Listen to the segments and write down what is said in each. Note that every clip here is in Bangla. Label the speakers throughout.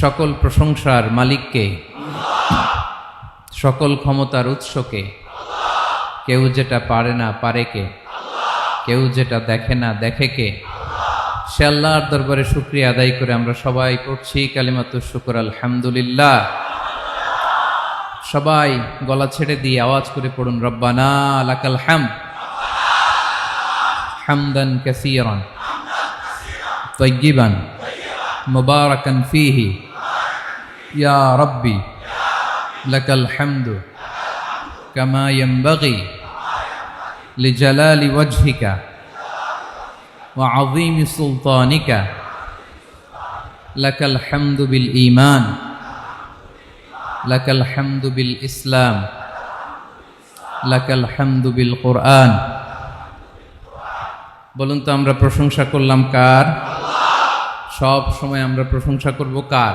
Speaker 1: সকল প্রশংসার মালিককে। সকল ক্ষমতার উৎসকে। কেউ যেটা পারে না পারে কে কেউ যেটা দেখে না দেখে কে সে আল্লাহর দরবারে শুক্রিয়া আদায় করে আমরা সবাই পড়ছি কালিমাতুর শুকর, আলহামদুলিল্লাহ। সবাই গলা ছেড়ে দিয়ে আওয়াজ করে পড়ুন, রব্বানা লাকাল হাম। হামদান ইয়া রব্বি লাকাল হামদু কামা ইয়ামবাগি লিজালালি ওয়াজহিকা ওয়া আযীমি সুলতানিকা লাকাল হামদু বিল ঈমান লাকাল হামদু বিল ইসলাম লাকাল হামদু বিল কোরআন বলুন তো, আমরা প্রশংসা করলাম কার? সব সময় আমরা প্রশংসা করব কার?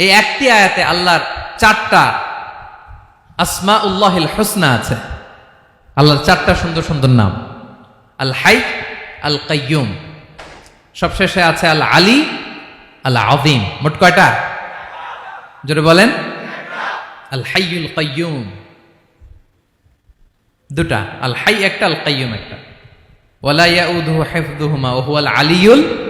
Speaker 1: এই একটি আয়াতে আল্লাহর চারটা আসমা উল্লাহিল হোসনা আছে। আল্লাহর চারটা সুন্দর সুন্দর নাম। আল হাই, আল কাইয়ুম। সবশেষে আছে আল আলী, আল আদিম মোট কয়টা? জোরে বলেন। আল হাইয়ুল কাইয়ুম। দুটা। আল হাই একটা, আল কাইয়ুম একটা। ওয়ালা ইয়াউদুহু হিফযুহুমা ওয়া হুয়াল আলিয়ুল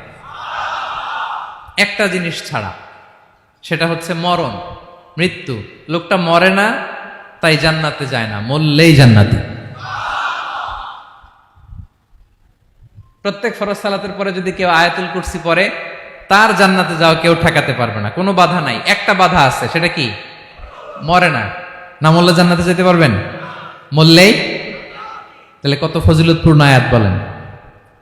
Speaker 1: একটা জিনিস ছাড়া। সেটা হচ্ছে মরণ, মৃত্যু। লোকটা মরে না, তাই জান্নাতে যায় না, মরলেই জান্নাতি। প্রত্যেক ফরজ সালাতের পরে যদি কেউ আয়াতুল কুরসি পরে তার জান্নাতে যাওয়া কেউ ঠেকাতে পারবে না। কোনো বাধা নাই। একটা বাধা আছে, সেটা কি? মরে না। না মরলে জান্নাতে যেতে পারবেন? মরলেই? তাহলে কত ফজিলতপূর্ণ আয়াত বলেন।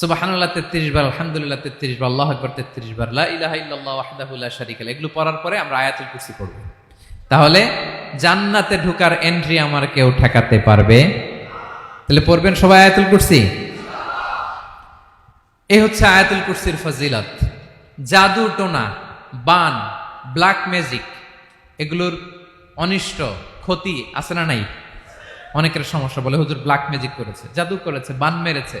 Speaker 1: সুবাহানুল্লাহ তেত্রিশ বার, আলহামদুলিল্লাহ তেত্রিশ বার, আল্লাহ আকবর তেত্রিশ বার, লা ইলাহা ইল্লাল্লাহ ওয়াহদাহুল্লাহ শারিকা। এগুলো পড়ার পরে আমরা আয়াতুল কুরসি পড়ব। তাহলে জান্নাতে ঢুকার এন্ট্রি আমার কেউ ঠেকাতে পারবে? তাহলে পড়বেন সবাই আয়াতুল কুরসি? এই হচ্ছে আয়াতুল কুরসির ফজিলত। জাদু টোনা, বান ব্ল্যাক ম্যাজিক এগুলোর অনিষ্ট, ক্ষতি আছে না নাই? অনেকের সমস্যা বলে, হুজুর ব্ল্যাক ম্যাজিক করেছে, জাদু করেছে, বান মেরেছে।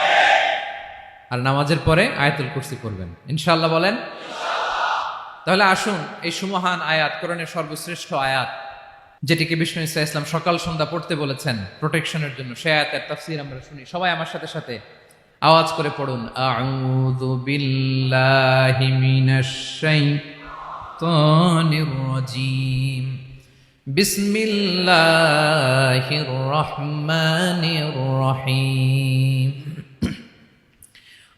Speaker 1: আর নামাজের পরে আয়াতুল কুরসি পড়বেন। ইনশাল্লাহ বলেন? তাহলে আসুন এই সুমহান আয়াত কোরআনের সর্বশ্রেষ্ঠ আয়াত যেটিকে বিষ্ণু ইসা ইসলাম সকাল সন্ধ্যা পড়তে বলেছেন প্রোটেকশনের জন্য। সে আয়াতের তাফসীর আমরা শুনি। সবাই আমার সাথে সাথে আওয়াজ করে পড়ুন। আউযু বিল্লাহি মিনাশ শাইতানির রাজিম। বিসমিল্লাহির রহমানির রহিম।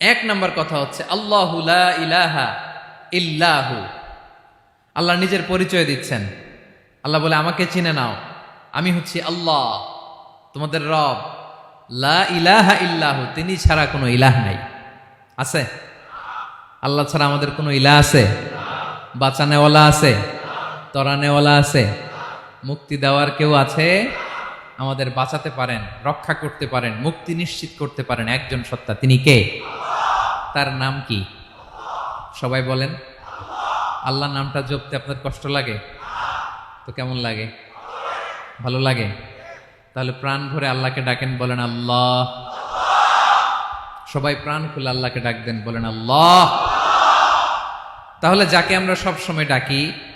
Speaker 1: এক নম্বর কথা হচ্ছে, আল্লাহু ইলাহা ইল্লাহু। আল্লাহ নিজের পরিচয় দিচ্ছেন। আল্লাহ বলে, আমাকে চিনে নাও। আমি হচ্ছি আল্লাহ, তোমাদের রব। লা ইলাহা ইল্লাহু, তিনি ছাড়া কোনো ইলাহ নাই। আছে? আল্লাহ ছাড়া আমাদের কোনো ইলাহ আছে? বাঁচানেওয়ালা আছে? তরানেওয়ালা আছে? মুক্তি দেওয়ার কেউ আছে? আমাদের বাঁচাতে পারেন, রক্ষা করতে পারেন, মুক্তি নিশ্চিত করতে পারেন একজন সত্তা। তিনি কে? তার নাম কি? সবাই বলেন। আল্লাহ নামটা জপতে আপনার কষ্ট লাগে? তো কেমন লাগে? ভালো লাগে? তাহলে প্রাণ ভরে আল্লাহকে ডাকেন, বলেন আল্লাহ। সবাই প্রাণ খুলে আল্লাহকে ডাক দেন, বলেন আল্লাহ। তাহলে যাকে আমরা সব সময় ডাকি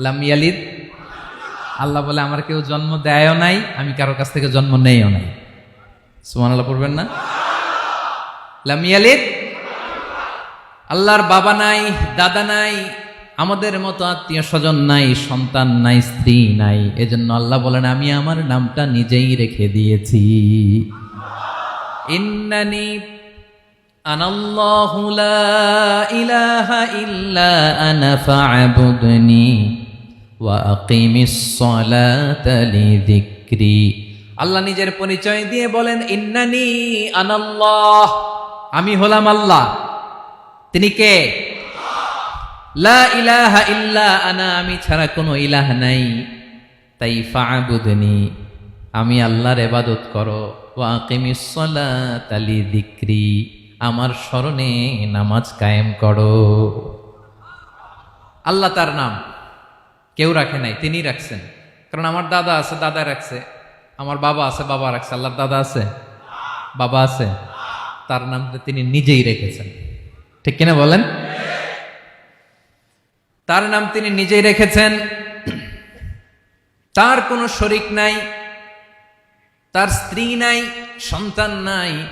Speaker 1: লাম ইয়ালিদ। আল্লাহ বলে, আমার কেউ জন্ম দেয়ও নাই, আমি কারোর কাছ থেকে জন্ম নেইও নাই। সুমান আল্লাহ পড়বেন না? লামিয়ালিদ আল্লাহর বাবা নাই, দাদা নাই, আমাদের মতো আত্মীয় স্বজন নাই, সন্তান নাই, স্ত্রী নাই। এজন্য আল্লাহ বলেন, আমি আমার নামটা নিজেই রেখে দিয়েছি। ইন্নানি আনাল্লাহু লা ইলাহা ইল্লা আনা ফা'বুদনি আল্লাহ নিজের পরিচয় দিয়ে বলেন, ইন্নানি আনাল্লাহ। আমি হলাম আল্লাহ। তিনি কে? লা ইলাহা ইল্লা আনা, আমি ছাড়া কোনো ইলাহ নাই। তাই ফা'বুদনি, আমি আল্লাহর ইবাদত করো। ওয়া আকিমিস সালাতা লিযিকরি, আমার স্মরণে নামাজ কায়েম করো। আল্লাহ তার নাম। কেউ রাখে নাই তিনি রাখছেন। কারণ আমার দাদা আছে, দাদা রাখছে। আমার বাবা আছে, বাবা রাখছে। আল্লাহর দাদা আছে? বাবা আছে। তার নামটা তিনি নিজেই রেখেছেন। ঠিক কিনা বলেন? তার নাম তিনি নিজেই রেখেছেন। তার কোনো শরিক নাই। তার স্ত্রী নাই, সন্তান নাই।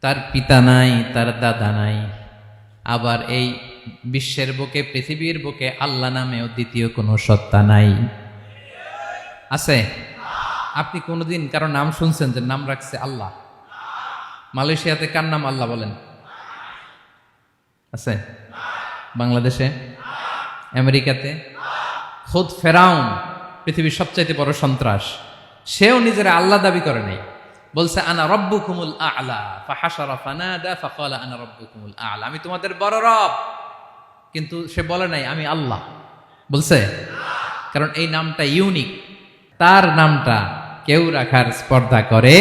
Speaker 1: তার পিতা নাই, তার দাদা নাই। আবার এই বিশ্বের বুকে, পৃথিবীর বুকে আল্লাহ নামেও দ্বিতীয় কোনো সত্তা নাই। আছে? আপনি কোনোদিন কারও নাম শুনছেন যে নাম রাখছে আল্লাহ? মালয়েশিয়াতে কার নাম আল্লাহ বলেন? আছে? বাংলাদেশে? আমেরিকাতে? খোদ ফেরাউন, পৃথিবীর সবচাইতে বড় সন্ত্রাস। সেও নিজের আল্লাহ দাবি করে নাই। বলছে, আনা রব্বুকুমুল আলা, ফাহাশারা ফানাদা, ফাকালা আনা রব্বুকুমুল আলা। আমি তোমাদের বড় রব। কিন্তু সে বলে নাই, আমি আল্লাহ। বলছে? কারণ এই নামটা ইউনিক তার নামটা কেউ রাখার স্পর্ধা করে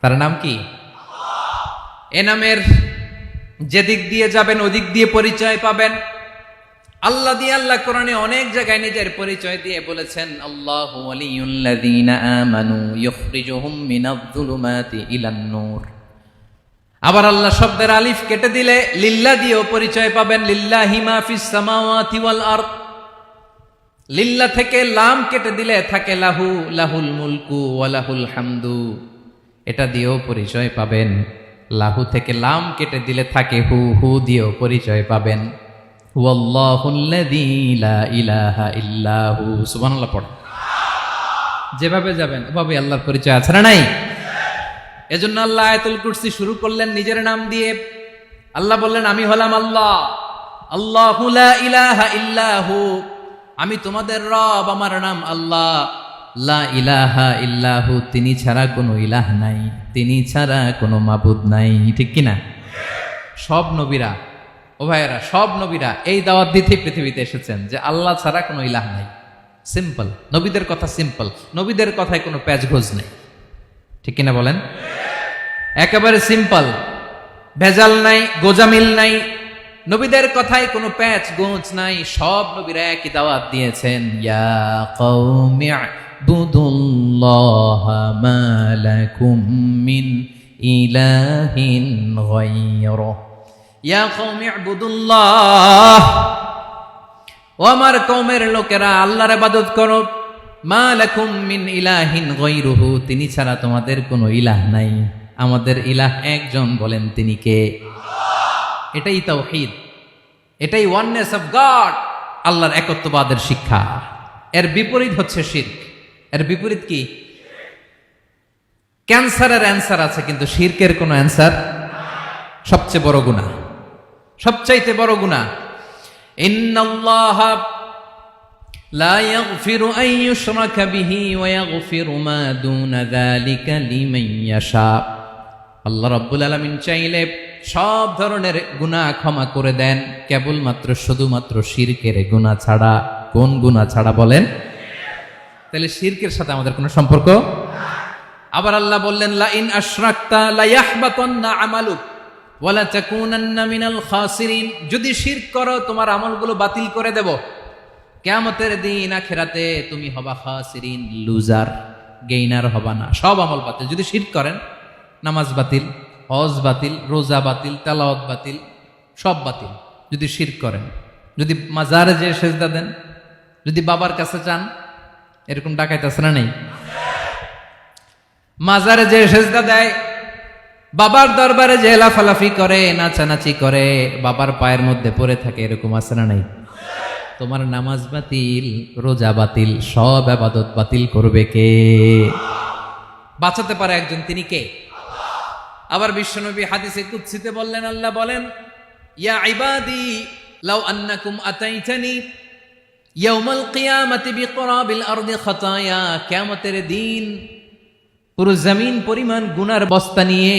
Speaker 1: তার নাম কি? এ নামের যেদিক দিয়ে যাবেন, ওদিক দিয়ে পরিচয় পাবেন। আল্লাহ দিয়ে আল্লাহ কোরআনে অনেক জায়গায় নিজের পরিচয় দিয়ে বলেছেন, আল্লাহ আমানু নূর আবার আল্লাহ শব্দের আলিফ কেটে দিলে লিল্লা দিয়েও পরিচয় পাবেন, লিল্লাহি মা ফিস সামাওয়াতি ওয়াল আরদ। লিল্লা থেকে লাম কেটে দিলে থাকে লাহু, লাহুল মুলকু ওয়া লাহুল হামদু। এটা দিয়েও পরিচয় পাবেন, লাহু থেকে লাম কেটে দিলে থাকে হু হু দিয়েও পরিচয় পাবেন। ইল্লাহু। সুবহানাল্লাহ যেভাবে যাবেন ওভাবে আল্লাহর পরিচয় আছে না নাই? এজন্য আল্লাহ আয়াতুল কুরসি শুরু করলেন নিজের নাম দিয়ে। আল্লাহ বললেন, আমি হলাম আল্লাহ। আল্লাহ ইলাহা ইল্লাহু আমি তোমাদের রব, আমার নাম আল্লাহ। লা ইলাহা ইল্লাহু তিনি ছাড়া কোনো ইলাহ নাই। তিনি ছাড়া কোনো মাবুদ নাই। ঠিক কি না সব নবীরা, ও ভাইয়েরা, সব নবীরা এই দাওয়াত দিতে পৃথিবীতে এসেছেন যে আল্লাহ ছাড়া কোনো ইলাহ নাই। সিম্পল। নবীদের কথা সিম্পল। নবীদের কথায় কোনো প্যাচ ঘোষ নেই। ঠিক কিনা বলেন? একেবারে সিম্পল ভেজাল নাই, গোজামিল নাই, নবীদের কথায় কোনো প্যাচ গোঁজ নাই, সব নবীরা একই দাওয়াত দিয়েছেন। ইয়া ইলাহিন ইয়া ও আমার কৌমের লোকেরা, আল্লাহর আবাদত করো। মা মিন ইলাহিন গায়রুহু, তিনি ছাড়া তোমাদের কোনো ইলাহ নাই। আমাদের ইলাহ একজন বলেন তিনি কে? এটাই তাওহীদ। এটাই ওয়াননেস অফ গড আল্লাহর একত্ববাদের শিক্ষা। এর বিপরীত হচ্ছে শিরক। এর বিপরীত কি? ক্যান্সারের অ্যান্সার আছে, কিন্তু শিরকের কোনো অ্যান্সার সবচেয়ে বড় গুনাহ। সবচাইতে বড় গুনাহ। ইন্নাল্লাহ لا يغفر أن يشرك به ويغفر ما دون ذلك لمن يشاء আল্লাহ রব্বুল আলমিন চাইলে সব ধরনের গুনাহ ক্ষমা করে দেন কেবলমাত্র শুধুমাত্র শিরকের গুনাহ ছাড়া কোন গুনাহ ছাড়া বলেন তাহলে শিরকের সাথে আমাদের কোনো সম্পর্ক আবার আল্লাহ বললেন লা ইন আশরাকতা লা ইয়াহবাতান্না আমালুক ওয়ালা তাকুনান্না মিনাল খাসিরিন যদি শিরক করো তোমার আমলগুলো বাতিল করে দেব কিয়ামতের দিন আখিরাতে তুমি হবা খাসিরিন, লুজার, গেইনার হবা না। সব আমল বাতিল। যদি শিরক করেন, নামাজ বাতিল, হজ বাতিল, রোজা বাতিল, তেলাওয়াত বাতিল, সব বাতিল। যদি শিরক করেন, যদি মাজারে যে সেজদা দেন, যদি বাবার কাছে চান, এরকম ডাকাইতেছে না নেই? মাজারে যে সেজদা দেয়, বাবার দরবারে যে লাফালাফি করে, নাচানাচি করে, বাবার পায়ের মধ্যে পড়ে থাকে, এরকম আছে না নাই? তোমার নামাজ বাতিল, রোজা বাতিল, সব আবাদত বাতিল করবে কে? বাঁচাতে পারে একজন, তিনি কে? আবার বিশ্বনবী হাদিসে কুৎসিতে বললেন, আল্লাহ বলেন, ইয়া ইবাদি, লাউ আন্নাকুম আতাইতানি, ইয়াউমাল কিয়ামাতি বিকরাবিল আরদি খাতায়া, কিয়ামতের দিন পুরো জমিন পরিমাণ গুনার বস্তা নিয়ে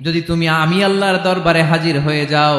Speaker 1: যদি তুমি আমি আল্লাহর দরবারে হাজির হয়ে যাও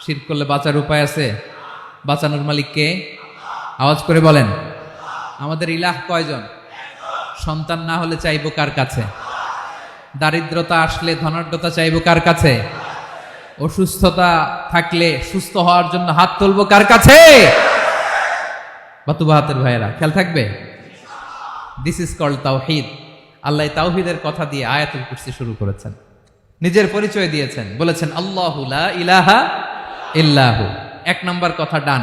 Speaker 1: শির করলে বাঁচার উপায় আছে? বাঁচানোর মালিক কে? আওয়াজ করে বলেন। আমাদের ইলাহ কয়জন? সন্তান না হলে চাইব কার কাছে? দারিদ্রতা আসলে ধনাঢ্যতা চাইব কার কাছে? অসুস্থতা থাকলে সুস্থ হওয়ার জন্য হাত তুলবো কার কাছে? বাতুবা হাতের ভাইয়েরা, খেয়াল থাকবে? দিস ইজ কল্ড তাওহিদ আল্লাহ তাওহিদের কথা দিয়ে আয়াতুল কুরসি শুরু করেছেন। নিজের পরিচয় দিয়েছেন। বলেছেন, আল্লাহু ইলাহা ইল্লাহু। এক নম্বর কথা ডান।